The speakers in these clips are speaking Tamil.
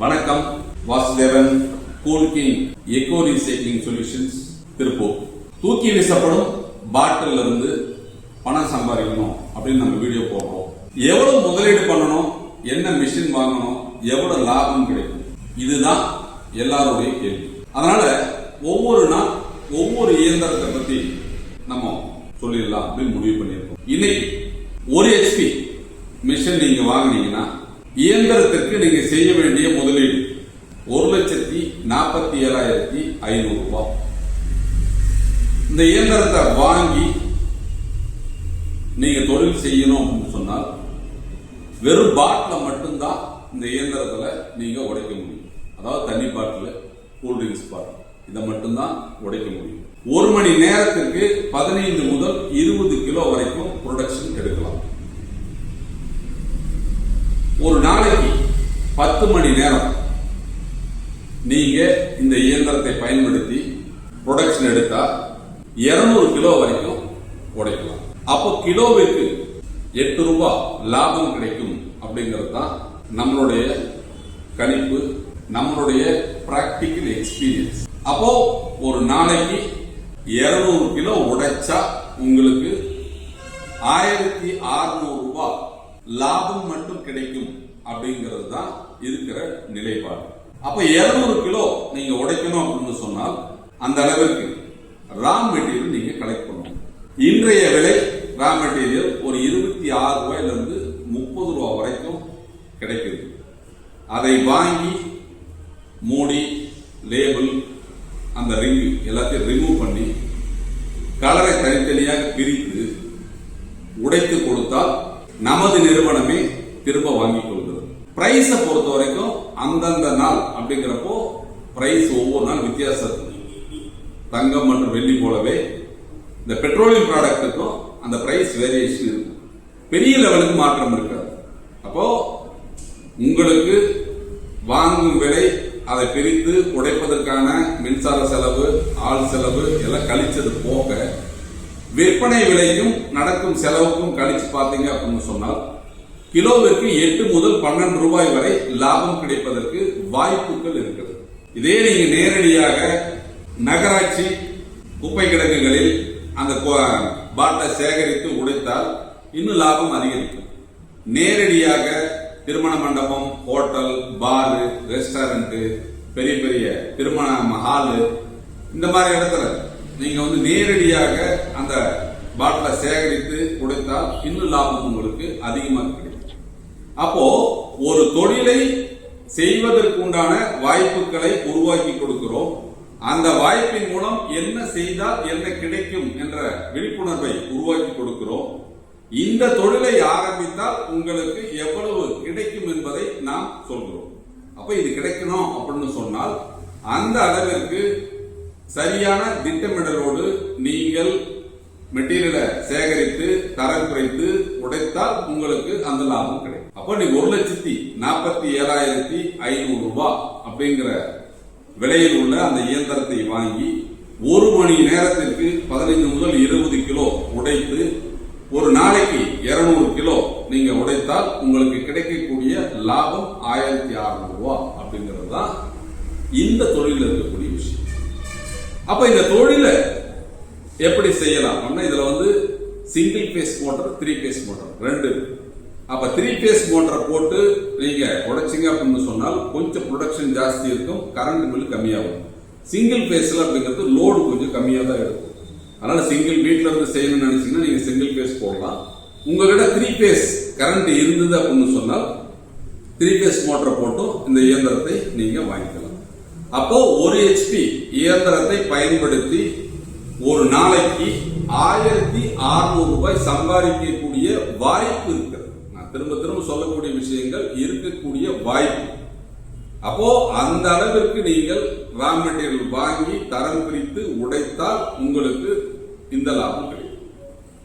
வணக்கம் Vasudevan cool king eco recycling solutions Tiruppur. தூக்கி வீசப்படும் பாட்டில் இருந்து பணம் சம்பாதிக்கணும் அப்படின்னு நம்ம வீடியோ போடுறோம். எவ்வளவு முதலீடு பண்ணணும் என்ன மிஷின் வாங்கணும் எவ்வளவு லாபம் கிடைக்கும்? இதுதான் எல்லாருடைய கேள்வி. அதனால ஒவ்வொரு நாள் ஒவ்வொரு இயந்திரத்தை பத்தி நம்ம சொல்லிடலாம் அப்படின்னு முடிவு பண்ணியிருக்கோம். இன்னைக்கு ஒரு ஹெச்பி மிஷின் நீங்க வாங்குனீங்கன்னா இயந்திரத்திற்கு நீங்க செய்ய வேண்டிய முதலீடு ஒரு லட்சத்தி நாற்பத்தி ஏழாயிரத்தி ஐநூறு ரூபாய் இந்த இயந்திரத்தை வாங்கி நீங்க தொழில் செய்யணும் அப்படின்னு சொன்னால் வெறும் பாட்டில மட்டும்தான் இந்த இயந்திரத்துல நீங்க உடைக்க முடியும். அதாவது தண்ணி பாட்டில் கூல்ட்ரிங்க்ஸ் பாட்டில் இதை மட்டும்தான் உடைக்க முடியும். ஒரு மணி நேரத்திற்கு பதினைந்து முதல் இருபது கிலோ வரைக்கும் ப்ரொடக்ஷன் எடுக்கலாம். ஒரு பத்து மணி நேரம் நீங்க இந்த இயந்திரத்தை பயன்படுத்தி ப்ரொடக்ஷன் எடுத்தா 200 கிலோ வரைக்கும் உடைக்கலாம். அப்போ கிலோவிற்கு எட்டு ரூபாய் லாபம் கிடைக்கும் அப்படிங்கிறது தான் நம்மளுடைய கணிப்பு நம்மளுடைய பிராக்டிக்கல் எக்ஸ்பீரியன்ஸ் அப்போ ஒரு நாளைக்கு 200 கிலோ உடைச்சா உங்களுக்கு ஆயிரத்தி அறுநூறு ரூபாய் லாபம் மட்டும் கிடைக்கும். அப்படிங்கிறது தான் இருக்கிற நிலைப்பாடு. அப்ப 200 கிலோ நீங்க உடைக்கணும் அப்படின்னு சொன்னால் அந்த அளவிற்கு ரா மெட்டீரியல் நீங்க கலெக்ட் பண்ணணும். இன்றைய விலை ரா மெட்டீரியல் ஒரு இருபத்தி ஆறு ரூபாயில இருந்து முப்பது ரூபாய் வரைக்கும் கிடைக்குது. அதை வாங்கி மூடி லேபிள் அந்த ரிங் எல்லாத்தையும் ரிமூவ் பண்ணி கலரை தனித்தனியாக பிரித்து உடைத்து கொடுத்தால் நமது நிறுவனமே திரும்ப வாங்கி பிரைஸை பொறுத்த வரைக்கும் அந்தந்த நாள் அப்படிங்கிறப்போ பிரைஸ் ஒவ்வொரு நாள் வித்தியாசம். இருக்கு தங்கம் மற்றும் வெள்ளி போலவே இந்த பெட்ரோலியம் ப்ராடக்ட்டுக்கும் அந்த பிரைஸ் வேரியேஷன் இருக்கும். பெரிய லெவலுக்கு மாற்றம் இருக்காது. அப்போ உங்களுக்கு வாங்கும் விலை அதை பிரித்து உடைப்பதற்கான மின்சார செலவு ஆள் செலவு எல்லாம் கழிச்சது போக விற்பனை விலையும் நடக்கும் செலவுக்கும் கழிச்சு பார்த்தீங்க அப்படின்னு சொன்னால் கிலோவிற்கு எட்டு முதல் பன்னெண்டு ரூபாய் வரை லாபம் கிடைப்பதற்கு வாய்ப்புகள் இருக்கிறது. இதே நீங்க நேரடியாக நகராட்சி குப்பை கிடங்குகளில் அந்த பாட்டை சேகரித்து உடைத்தால் இன்னும் லாபம் அதிகரிக்கும். நேரடியாக திருமண மண்டபம் ஹோட்டல் பாரு ரெஸ்டாரண்ட்டு பெரிய பெரிய திருமண ஹாலு இந்த மாதிரி இடத்துல நீங்க வந்து நேரடியாக அந்த பாட்டில சேகரித்து கொடுத்தால் இன்னும் லாபம் உங்களுக்கு அதிகமாக கிடைக்கும். அப்போ ஒரு தொழிலை செய்வதற்குண்டான வாய்ப்புகளை உருவாக்கி கொடுக்கிறோம். அந்த வாய்ப்பின் மூலம் என்ன செய்தால் என்ன கிடைக்கும் என்ற விழிப்புணர்வை உருவாக்கி கொடுக்கிறோம். இந்த தொழிலை ஆரம்பித்தால் உங்களுக்கு எவ்வளவு கிடைக்கும் என்பதை நாம் சொல்கிறோம். அப்ப இது கிடைக்கணும் அப்படின்னு சொன்னால் அந்த அளவிற்கு சரியான திட்டமிடலோடு நீங்கள் மெட்டீரியலை சேகரித்து தரம் குறைத்து உடைத்தால் உங்களுக்கு அந்த லாபம் கிடைக்கும். அப்போ நீ ஒரு லட்சத்தி நாற்பத்தி ஏழாயிரத்தி ஐநூறு ரூபாய் அப்படிங்கிற விலையில் உள்ள அந்த இயந்திரத்தை வாங்கி ஒரு மணி நேரத்திற்கு பதினைந்து முதல் இருபது கிலோ உடைத்து ஒரு நாளைக்கு 200 கிலோ நீங்க உடைத்தால் உங்களுக்கு கிடைக்கக்கூடிய லாபம் ஆயிரத்தி அறுநூறு ரூபாய் அப்படிங்கிறது தான் இந்த தொழிலில் இருக்கக்கூடிய விஷயம். அப்ப இந்த தொழிலை எப்படி செய்யலாம்? அப்படின்னா இதுல வந்து single phase motor three phase motor ரெண்டு அப்ப த்ரீ பேஸ் மோட்டரை போட்டு நீங்க உடைச்சிங்க அப்படின்னு சொன்னால் கொஞ்சம் ப்ரொடக்ஷன் ஜாஸ்தி இருக்கும் கரண்ட் பில் கம்மியாகும். சிங்கிள் பேஸ்ல அப்படிங்கிறது லோடு கொஞ்சம் கம்மியா தான் இருக்கும். அதனால சிங்கிள் வீட்டில் இருந்து செய்யணும்னு நினைச்சீங்கன்னா நீங்க சிங்கிள் பேஸ் போடலாம். உங்ககிட்ட த்ரீ பேஸ் கரண்ட் இருந்தது அப்படின்னு சொன்னால் த்ரீ பேஸ் மோட்டரை போட்டும் இந்த இயந்திரத்தை நீங்க வாங்கிக்கலாம். அப்போ ஒரு ஹெச்பி இயந்திரத்தை பயன்படுத்தி ஒரு நாளைக்கு ஆயிரத்தி அறுநூறு ரூபாய் சம்பாதிக்கக்கூடிய வாய்ப்பு திரும்ப திரும்ப சொல்லக்கூடிய விஷயங்கள் இருக்கக்கூடிய வாய்ப்பு. அப்போ அந்த அளவிற்கு நீங்கள் ரா மெட்டீரியல் வாங்கி தரம் பிரித்து உடைத்தால் உங்களுக்கு இந்த லாபம் கிடைக்கும்.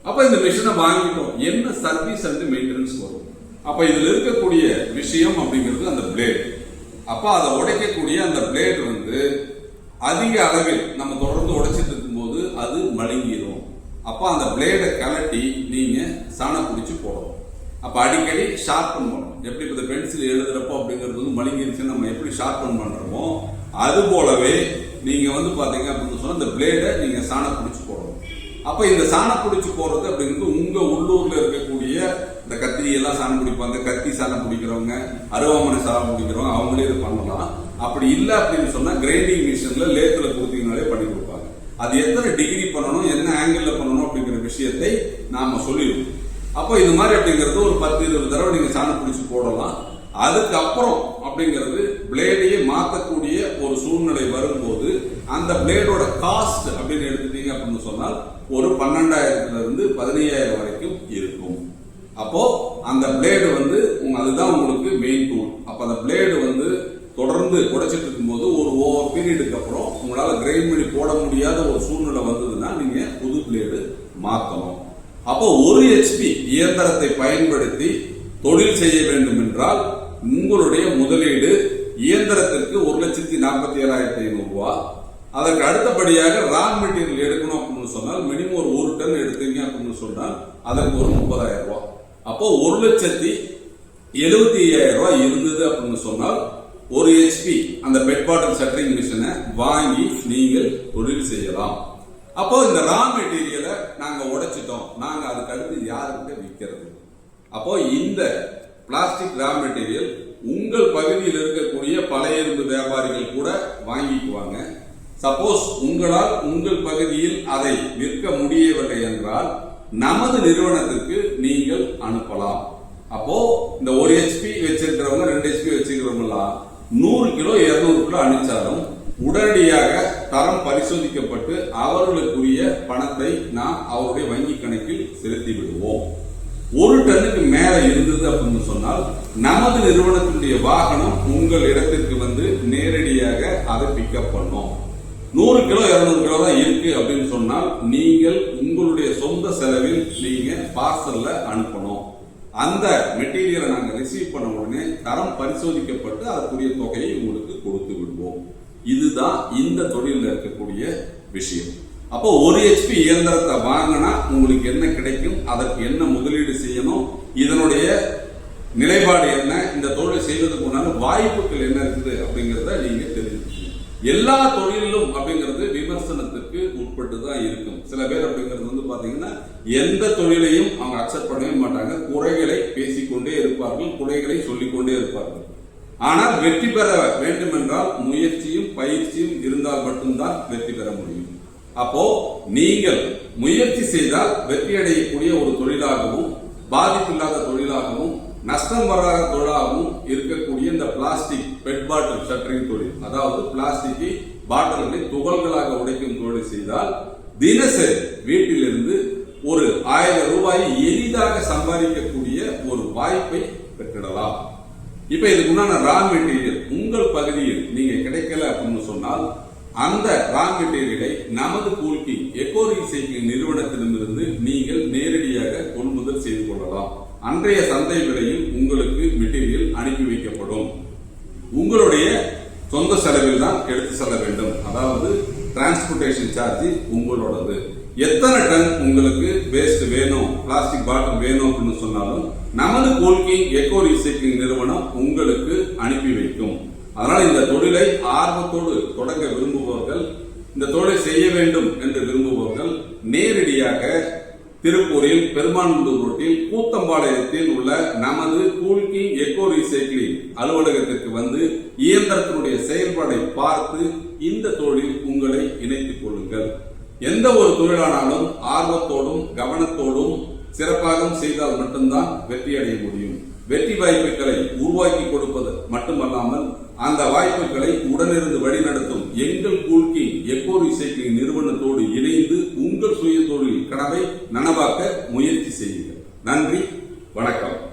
அப்ப இந்த மிஷினை வாங்கிட்டோம். என்ன சர்வீஸ் அண்ட் மெயின்டெனன்ஸ் வரும்? அப்ப இதுல இருக்கக்கூடிய விஷயம் அப்படிங்கிறது அந்த பிளேட் அப்ப அதை உடைக்கக்கூடிய அந்த பிளேட் வந்து அதிக அளவில் நம்ம தொடர்ந்து உடைச்சிட்டு இருக்கும்போது அது மழுங்கிடும் அப்ப அந்த பிளேடை கலட்டி நீங்க சாணம் பிடிச்சு போடணும். அப்போ அடிக்கடி ஷார்பன் பண்ணணும். எப்படி இப்போ இந்த பென்சில் எழுதுறப்போ அப்படிங்கிறது வந்து மழுங்கிருச்சு நம்ம எப்படி ஷார்பன் பண்ணுறோமோ அது போலவே நீங்கள் வந்து பார்த்தீங்க அப்படின்னு சொன்னால் இந்த பிளேடை நீங்கள் சாண பிடிச்சி போடணும். அப்போ இந்த சாணம் பிடிச்சி போடுறது அப்படிங்கிறது உங்கள் உள்ளூரில் இருக்கக்கூடிய இந்த கத்திரியெல்லாம் சாணம் பிடிப்பாங்க கத்தி சாணம் பிடிக்கிறவங்க அருவாமனை சாணம் பிடிக்கிறவங்க அவங்களே இது பண்ணலாம். அப்படி இல்லை அப்படின்னு சொன்னால் கிரைண்டிங் மிஷினில் லேத்தில் கொடுத்தீங்கனாலே பண்ணி கொடுப்பாங்க. அது எத்தனை டிகிரி பண்ணணும் என்ன ஆங்கிளில் பண்ணணும் அப்படிங்கிற விஷயத்தை நாம் சொல்லிடுவோம். அப்போ இது மாதிரி அப்படிங்கிறது ஒரு பத்து இருபது தடவை நீங்க சாணம் பிடிச்சி போடலாம். அதுக்கப்புறம் அப்படிங்கிறது பிளேடையே மாற்றக்கூடிய ஒரு சூழ்நிலை வரும்போது அந்த பிளேடோட காஸ்ட் அப்படின்னு எடுத்துட்டீங்க அப்படின்னு சொன்னால் ஒரு பன்னெண்டாயிரத்துல இருந்து பதினையாயிரம் வரைக்கும் இருக்கும். அப்போ அந்த பிளேடு வந்து அதுதான் உங்களுக்கு மெயின் டூல் அப்போ அந்த பிளேடு வந்து தொடர்ந்து உடைச்சிட்டு இருக்கும்போது ஒரு ஓவர் பீரியடுக்கு அப்புறம் உங்களால் கிரைண்ட் பண்ணி போட முடியாத ஒரு சூழ்நிலை வந்ததுன்னா நீங்கள் புது பிளேடு மாற்றணும் அப்போ ஒரு ஹெச்பி இயந்திரத்தை பயன்படுத்தி தொழில் செய்ய வேண்டும் என்றால் உங்களுடைய முதலீடு இயந்திரத்திற்கு ஒரு லட்சத்தி நாற்பத்தி ஏழாயிரத்தி ஐநூறு ரூபாய் அதற்கு அடுத்தபடியாக ரா மெட்டீரியல் எடுக்கணும் அப்படின்னு சொன்னால் மினிமம் ஒரு ஒரு டன் எடுத்தீங்க அப்படின்னு சொன்னால் அதற்கு ஒரு முப்பதாயிரம் ரூபாய் அப்போ ஒரு லட்சத்தி எழுபத்தி ஐயாயிரம் ரூபாய் இருந்தது அப்படின்னு சொன்னால் ஒரு ஹெச்பி அந்த பெட் பாட்டில் சட்டரிங் மிஷினை வாங்கி நீங்கள் தொழில் செய்யலாம். அப்போ இந்த ரா மெட்டீரியலை நாங்கள் உடைச்சிட்டோம். நாங்கள் அதுக்கு அடுத்து யாருக்கிட்ட விற்கிறது? அப்போ இந்த பிளாஸ்டிக் ரா மெட்டீரியல் உங்கள் பகுதியில் இருக்கக்கூடிய பழைய இரும்பு வியாபாரிகள் கூட வாங்கிக்குவாங்க. சப்போஸ் உங்களால் உங்கள் பகுதியில் அதை விற்க முடியவில்லை என்றால் நமது நிறுவனத்திற்கு நீங்கள் அனுப்பலாம். அப்போ இந்த ஒரு ஹெச்பி வச்சிருக்கிறவங்க ரெண்டு ஹெச்பி வச்சிருக்கிறவங்கலாம் நூறு கிலோ இருநூறு கிலோ அனுப்பிச்சாலும் உடனடியாக தரம் பரிசோதிக்கப்பட்டு அவர்களுக்குரிய பணத்தை நாம் அவருடைய வங்கி கணக்கில் செலுத்தி விடுவோம் ஒரு டன்னுக்கு மேல இருந்தது அப்படின்னு சொன்னால் நமது நிறுவனத்தினுடைய வாகனம் உங்கள் இடத்திற்கு வந்து நேரடியாக அதை பிக்கப் பண்ணும். நூறு கிலோ இருநூறு கிலோ தான் இருக்கு அப்படின்னு சொன்னால் நீங்கள் உங்களுடைய சொந்த செலவில் நீங்க பார்சல்ல அனுப்பணும். அந்த மெட்டீரியலை நாங்கள் ரிசீவ் பண்ண உடனே தரம் பரிசோதிக்கப்பட்டு அதற்குரிய தொகையை உங்களுக்கு கொடுத்து விடுவோம். இதுதான் இந்த தொழிலில் இருக்கக்கூடிய விஷயம். அப்போ ஒரு ஹெச்பி இயந்திரத்தை வாங்கினா உங்களுக்கு என்ன கிடைக்கும்? அதற்கு என்ன முதலீடு செய்யணும்? இதனுடைய நிலைப்பாடு என்ன? இந்த தொழில் செய்வதற்கு உண்டான வாய்ப்புகள் என்ன இருக்குது அப்படிங்கிறத நீங்க தெரிஞ்சுக்கணும். எல்லா தொழிலும் அப்படிங்கிறது விமர்சனத்துக்கு உட்பட்டு தான் இருக்கும். சில பேர் அப்படிங்கிறது வந்து பாத்தீங்கன்னா எந்த தொழிலையும் அவங்க அக்செப்ட் பண்ணவே மாட்டாங்க. குறைகளை பேசிக்கொண்டே இருப்பார்கள் குறைகளை சொல்லிக்கொண்டே இருப்பார்கள். ஆனால் வெற்றி பெற வேண்டும் என்றால் முயற்சியும் பயிற்சியும் இருந்தால் மட்டும்தான் வெற்றி பெற முடியும். அப்போ நீங்கள் முயற்சி செய்தால் வெற்றி அடையக்கூடிய ஒரு தொழிலாகவும் பாதிப்பில்லாத தொழிலாகவும் நஷ்டம் வராத தொழிலாகவும் இருக்கக்கூடிய இந்த பிளாஸ்டிக் பெட் பாட்டில் ஷட்டரிங் தொழில் அதாவது பிளாஸ்டிக்கை பாட்டில்களை துகள்களாக உடைக்கும் தொழில் செய்தால் தினசரி வீட்டிலிருந்து ஒரு ஆயிரம் ரூபாயை எளிதாக சம்பாதிக்கக்கூடிய ஒரு வாய்ப்பை பெற்றிடலாம். இப்போ இதுக்கு உண்டான ரா மெட்டீரியல் உங்கள் பகுதியில் நீங்கள் கிடைக்கல அப்படின்னு சொன்னால் அந்த ரா மெட்டீரியலை நமது கூல்கி எக்கோ ரீசைக்கிள் நிறுவனத்திடமிருந்து நீங்கள் நேரடியாக கொள்முதல் செய்து கொள்ளலாம். அன்றைய சந்தை விலையில் உங்களுக்கு மெட்டீரியல் அனுப்பி வைக்கப்படும். உங்களுடைய சொந்த செலவில் தான் எடுத்து செல்ல வேண்டும். அதாவது டிரான்ஸ்போர்டேஷன் சார்ஜ் உங்களோடது. எத்தனை டன் உங்களுக்கு வேஸ்ட் வேணும் பிளாஸ்டிக் பாட்டில் வேணும் அப்படின்னு சொன்னாலும் நமது கோல்கிங் எக்கோ ரீசைக்கிளிங் நிறுவனம் உங்களுக்கு அனுப்பி வைக்கும். அதனால் இந்த தொழிலை ஆர்வத்தோடு தொடங்க விரும்புபவர்கள் இந்த தொழிலை செய்ய வேண்டும் என்று விரும்புபவர்கள் நேரடியாக திருப்பூரில் பெருமானந்தூர் ரோட்டில் கூத்தம்பாளையத்தில் உள்ள நமது கூல்கிங் எக்கோ ரீசைக்கிளிங் அலுவலகத்திற்கு வந்து இயந்திரத்தினுடைய செயல்பாடை பார்த்து இந்த தொழில் உங்களை இணைத்துக் கொள்ளுங்கள். எந்த ஒரு தொழிலானாலும் ஆர்வத்தோடும் கவனத்தோடும் சிறப்பாக செய்தால் மட்டும்தான் வெற்றி அடைய முடியும். வெற்றி வாய்ப்புகளை உருவாக்கி கொடுப்பது மட்டுமல்லாமல் அந்த வாய்ப்புகளை உடனிருந்து வழிநடத்தும் எங்கள் கூழ்கி எக்கோ ரீசைக்கிளிங் நிறுவனத்தோடு இணைந்து உங்கள் சுய தொழில் கனவை நனவாக்க முயற்சி செய்யுங்கள். நன்றி வணக்கம்.